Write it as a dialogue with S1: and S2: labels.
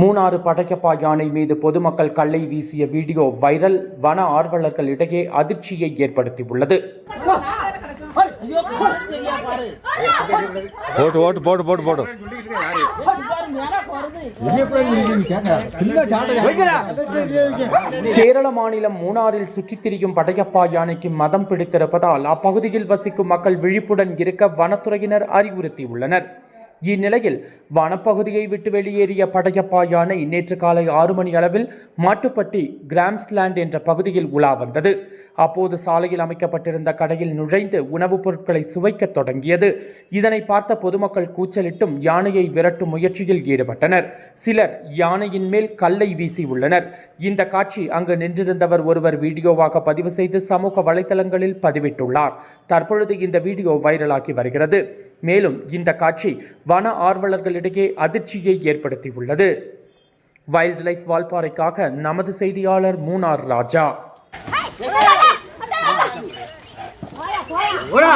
S1: மூணாறு படைக்கப்பா யானை மீது பொதுமக்கள் கல்லை வீசிய வீடியோ வைரல் வன ஆர்வலர்களிடையே அதிர்ச்சியை ஏற்படுத்தியுள்ளது.
S2: போட்டு ஓட்டு போட்டு போட்டு போட்டு.
S1: கேரள மாநிலம் மூணாறில் சுற்றித் திரியும் படையப்பா யானைக்கு மதம் பிடித்திருப்பதால் அப்பகுதியில் வசிக்கும் மக்கள் விழிப்புடன் இருக்க வனத்துறையினர் அறிவுறுத்தியுள்ளனர். இந்நிலையில் வனப்பகுதியை விட்டு வெளியேறிய படையப்பா யானை நேற்று காலை ஆறு மணி அளவில் மாட்டுப்பட்டி கிராம்ஸ்லேண்ட் என்ற பகுதியில் உலா வந்தது. அப்போது சாலையில் அமைக்கப்பட்டிருந்த கடையில் நுழைந்து உணவுப் பொருட்களை சுவைக்கத் தொடங்கியது. இதனை பார்த்த பொதுமக்கள் கூச்சலிட்டும் யானையை விரட்டும் முயற்சியில் ஈடுபட்டனர். சிலர் யானையின் மேல் கல்லை வீசி உள்ளனர். இந்த காட்சி அங்கு நின்றிருந்தவர் ஒருவர் வீடியோவாக பதிவு செய்து சமூக வலைதளங்களில் பதிவிட்டுள்ளார். தற்பொழுது இந்த வீடியோ வைரலாகி வருகிறது. மேலும் இந்த காட்சி வன ஆர்வலர்களிடையே அதிர்ச்சியை ஏற்படுத்தியுள்ளது வைல்ட் லைஃப் வால்பாறைக்காக நமது செய்தியாளர் மூனார் ராஜா
S3: ஓடா